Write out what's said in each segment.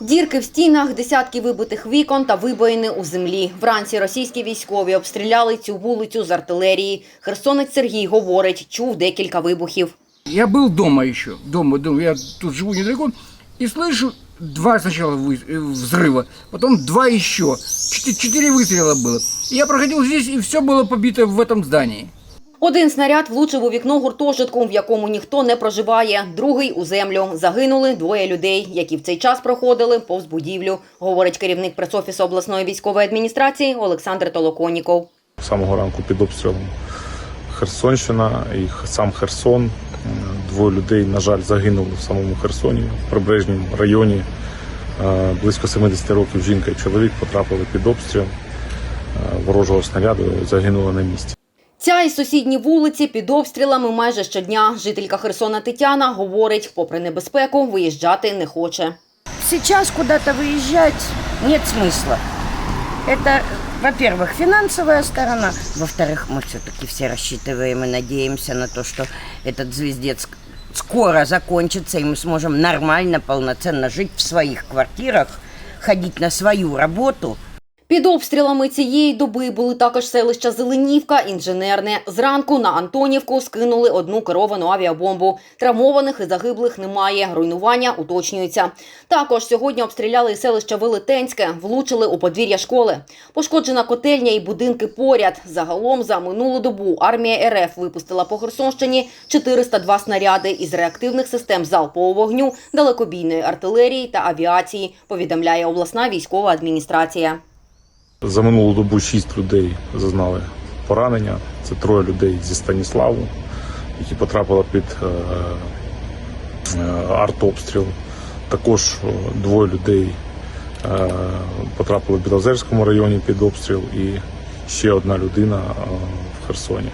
Дірки в стінах, десятки вибитих вікон та вибоїни у землі. Вранці російські військові обстріляли цю вулицю з артилерії. Херсонець Сергій говорить, чув декілька вибухів. Я был дома еще, дома, дома, я тут живу недалеко, и слышу два сначала вы- э, взрыва, потом два еще, Четы- четыре выстрела было. И я проходил здесь, и все было побито в этом здании. Один снаряд влучив у вікно гуртожитку, в якому ніхто не проживає, другий у землю. Загинули двоє людей, які в цей час проходили повз будівлю, говорить керівник пресофісу обласної військової адміністрації Олександр Толоконіков. Самого ранку під обстрілом Херсонщина і сам Херсон. Двоє людей, на жаль, загинули в самому Херсоні, в прибережному районі. Е, Близько 70 років жінка і чоловік потрапили під обстріл е, ворожого снаряду, загинули на місці. Ця і сусідні вулиці під обстрілами майже щодня. Жителька Херсона Тетяна говорить, попри небезпеку, виїжджати не хоче. Сейчас куда-то выезжать нет смысла. Это, во-первых, финансовая сторона. Во-вторых, мы все-таки все рассчитываем и надеемся на то, что этот звездец скоро закончится, и мы сможем нормально, полноценно жить в своих квартирах, ходить на свою работу – під обстрілами цієї доби були також селища Зеленівка, інженерне. Зранку на Антонівку скинули одну керовану авіабомбу. Травмованих і загиблих немає. Руйнування уточнюються. Також сьогодні обстріляли і селище Велетенське, влучили у подвір'я школи. Пошкоджена котельня і будинки поряд. Загалом за минулу добу армія РФ випустила по Херсонщині 402 снаряди із реактивних систем залпового вогню, далекобійної артилерії та авіації. Повідомляє обласна військова адміністрація. За минулу добу шість людей зазнали поранення. Це троє людей зі Станіславу, які потрапили під е, е, артобстріл. Також е, двоє людей потрапили в Білозерському районі під обстріл і ще одна людина в Херсоні.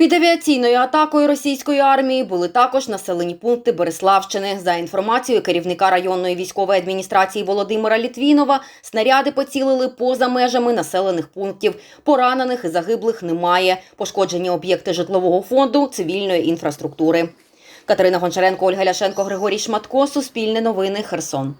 Під авіаційною атакою російської армії були також населені пункти Береславщини. За інформацією керівника районної військової адміністрації Володимира Літвінова, снаряди поцілили поза межами населених пунктів. Поранених і загиблих немає. Пошкоджені об'єкти житлового фонду, цивільної інфраструктури. Катерина Гончаренко, Ольга Ляшенко, Григорій Шматко. Суспільне новини. Херсон.